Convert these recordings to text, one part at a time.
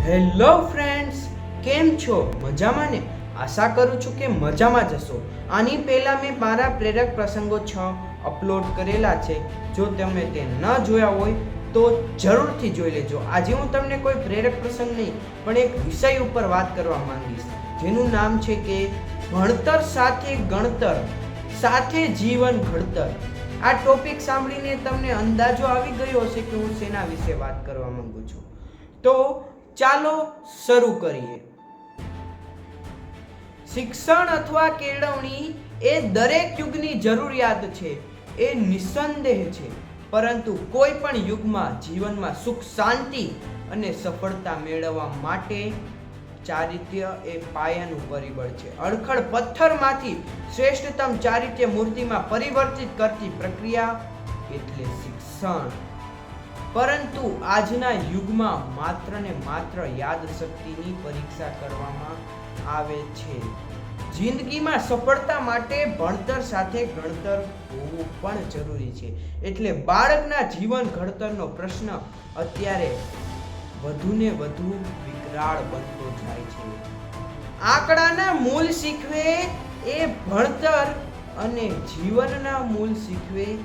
Hello friends, કેમ છો? મજામાં ને? આશા કરું છું કે મજામાં જશો આની પહેલાં મેં મારા પ્રેરક પ્રસંગો છ અપલોડ કરેલા છે. જો તમે તે ન જોયા હોય, તો જરૂરથી જોઈ લેજો. આજે હું તમને કોઈ પ્રેરક પ્રસંગ નહીં, પણ એક વિષય ઉપર વાત કરવા માંગીશ, જેનું નામ છે કે ભણતર સાથે ગણતર, સાથે જીવન ઘડતર. આ ટોપિક સાંભળીને તમને અંદાજો આવી ગયો હશે કે હું શેના વિશે વાત કરવા માંગુ છું? તો ચાલો શરૂ કરીએ. શિક્ષણ અથવા કેળવણી એ દરેક યુગની જરૂરિયાત છે, એ નિસંદેહ છે. પરંતુ કોઈ પણ યુગમાં જીવનમાં સુખ, શાંતિ અને સફળતા મેળવવા માટે ચારિત્ર્ય એ પાયાનું પરિબળ છે. અડખડ પથ્થરમાંથી શ્રેષ્ઠતમ ચારિત્ર્ય મૂર્તિમાં પરિવર્તિત કરતી પ્રક્રિયા એટલે શિક્ષણ. પરંતુ આજના યુગમાં માત્ર ને માત્ર યાદશક્તિની પરીક્ષા કરવામાં આવે છે. જિંદગીમાં સફળતા માટે ભણતર સાથે ગણતર હોવું પણ જરૂરી છે. એટલે બાળકના જીવન ઘડતરનો પ્રશ્ન અત્યારે વધુને વધુ વિકરાળ બનતો જાય છે. આંકડાના મૂળ શીખવે એ ભણતર અને જીવનના મૂળ શીખવે એ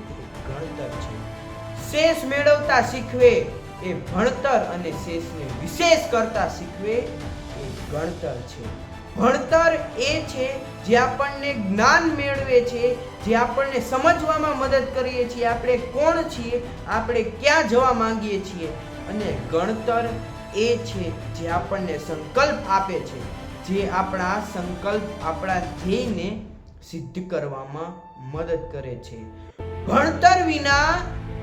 ગણતર છે. શેષ મેળવતા શીખવે એ ભણતર અને શેષને વિશેષ કરતા શીખવે એ ગણતર છે. ભણતર એ છે જે આપણને જ્ઞાન મેળવે છે, જે આપણને સમજવામાં મદદ કરીએ છીએ, આપણે કોણ છીએ, આપણે ક્યાં જવા માંગીએ છીએ. અને ગણતર એ છે જે આપણને સંકલ્પ આપે છે, જે આપણા સંકલ્પ આપણા ધ્યેયને સિદ્ધ કરવામાં મદદ કરે છે. ભણતર વિના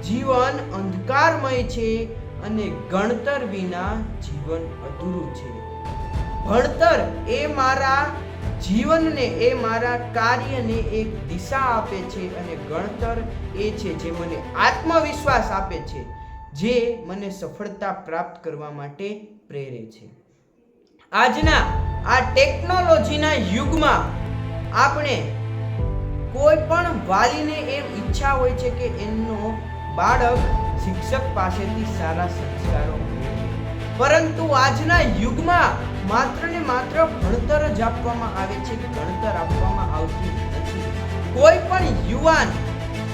જીવન અંધકારમય છે અને ગણતર વિના જીવન અધૂરું છે. ભણતર એ મારા જીવનને, એ મારા કાર્યને એક દિશા આપે છે અને ગણતર એ છે જે મને આત્મવિશ્વાસ આપે છે, જે મને સફળતા પ્રાપ્ત કરવા માટે પ્રેરે છે. આજના આ ટેકનોલોજીના યુગમાં આપણે કોઈ પણ વાલીને એમ ઈચ્છા હોય છે કે એમનો બાળક શિક્ષક પાસેથી સારા સંસ્કારો પરંતુ આજના યુગમાં માત્ર ને માત્ર ભણતર જ આપવામાં આવે છે ગણતર આપવામાં આવતી નથી. કોઈ પણ યુવાન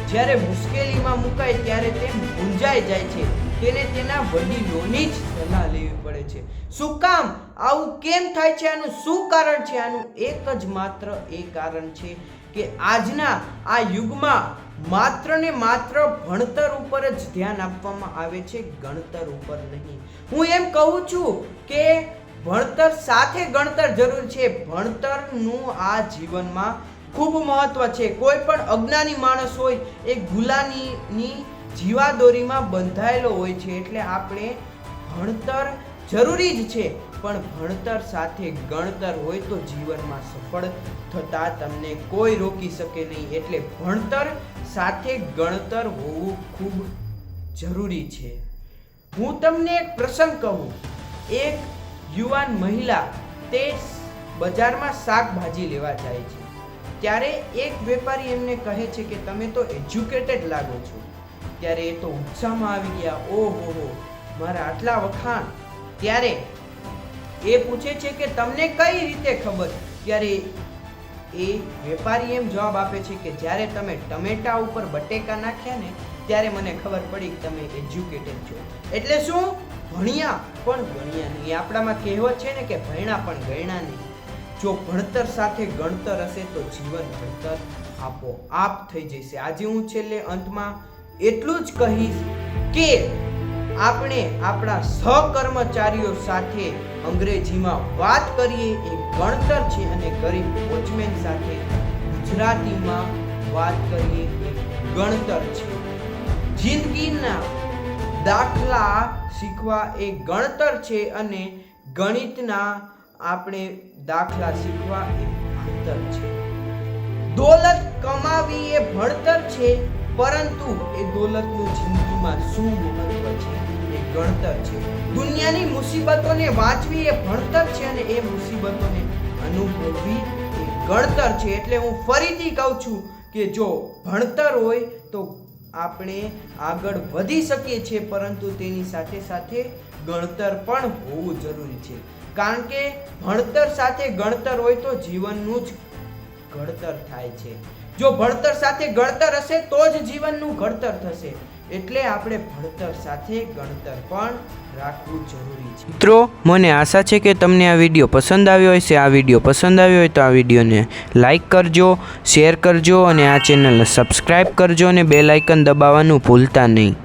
જ્યારે મુશ્કેલીમાં મુકાય ત્યારે તે મૂંઝાઈ જાય છે. તેને તેના વડીલોની જ સલાહ લેવી પડે છે. શું કામ? આવું કેમ થાય છે? આનું શું કારણ છે? આનું એક જ માત્ર એ કારણ છે કે આજના આ યુગમાં માત્ર ને માત્ર ભણતર ઉપર જ ધ્યાન આપવામાં આવે છે, ગણતર ઉપર નહીં. હું એમ કહું છું કે ભણતર સાથે ગણતર જરૂર છે. ભણતરનું આ જીવનમાં ખૂબ મહત્વ છે. કોઈ પણ અજ્ઞાની માણસ હોય, એ ગુલામીની જીવાદોરીમાં બંધાયેલો હોય છે. એટલે આપણે ભણતર જરૂરી જ છે. પણ ભણતર સાથે ગણતર હોય તો જીવનમાં સફળ થતા તમને કોઈ રોકી શકે નહીં. એટલે ભણતર સાથે ગણતર હોવું ખૂબ જરૂરી છે. હું તમને એક પ્રસંગ કહું. એક યુવાન મહિલા તે બજારમાં શાકભાજી લેવા જાય છે. ત્યારે એક વેપારી એમને કહે છે કે, તમે તો એજ્યુકેટેડ લાગો છો. ત્યારે એ તો ઉત્સાહમાં આવી ગયા. ઓહો મારા આટલા વખાણ. ત્યારે એ પૂછે છે કે તમને કઈ રીતે ખબર? ત્યારે એ વેપારી એમ જવાબ આપે છે કે જ્યારે તમે ટમેટા ઉપર બટેકા નાખ્યા ને, ત્યારે મને ખબર પડી કે તમે એજ્યુકેટેડ છો. એટલે શું? ભણ્યા. પણ ગણ્યા નહીં. આપણામાં કહેવત છે ને કે ભણ્યા પણ ગણ્યા નહીં. જો ભણતર સાથે ગણતર હશે તો જીવન ભણતર આપો આપ થઈ જશે. આજે હું છેલ્લે અંતમાં એટલું જ કહીશ કે આપણે આપણા સહકર્મચારીઓ સાથે અંગ્રેજીમાં વાત કરીએ એ ગણતર છે અને ગરીબ વોચમેન સાથે ગુજરાતીમાં વાત કરીએ એ ગણતર છે. જિંદગીના દાખલા શીખવા એ ગણતર છે અને ગણિતના આપણે દાખલા શીખવા એ ભણતર છે. દોલત કમાવી એ ભણતર છે, પરંતુ એ દોલતનું જિંદગીમાં શું મહત્વ છે? ગણતર છે. દુનિયાની મુસીબતોને વાંચવી એ ભણતર છે અને એ મુસીબતોને અનુભવવી એ ગણતર છે. એટલે હું ફરીથી કહું છું કે જો ભણતર હોય તો આપણે આગળ વધી શકીએ છીએ, પરંતુ તેની સાથે સાથે ગણતર પણ હોવું જરૂરી છે. કારણ કે ભણતર સાથે ગણતર હોય તો જીવનનું જ ઘડતર થાય છે. જો ભણતર સાથે ગણતર હશે તો જ જીવનનું ઘડતર થશે. એટલે આપણે ભણતર સાથે ગણતર પણ રાખવું જરૂરી છે. મિત્રો, મને આશા છે કે તમને આ વીડિયો પસંદ આવ્યો હશે. આ વીડિયો પસંદ આવ્યો હોય તો આ વિડીયોને લાઇક કરજો, શેર કરજો અને આ ચેનલને સબસ્ક્રાઈબ કરજો અને બેલ આઇકન દબાવવાનું ભૂલતા નહીં.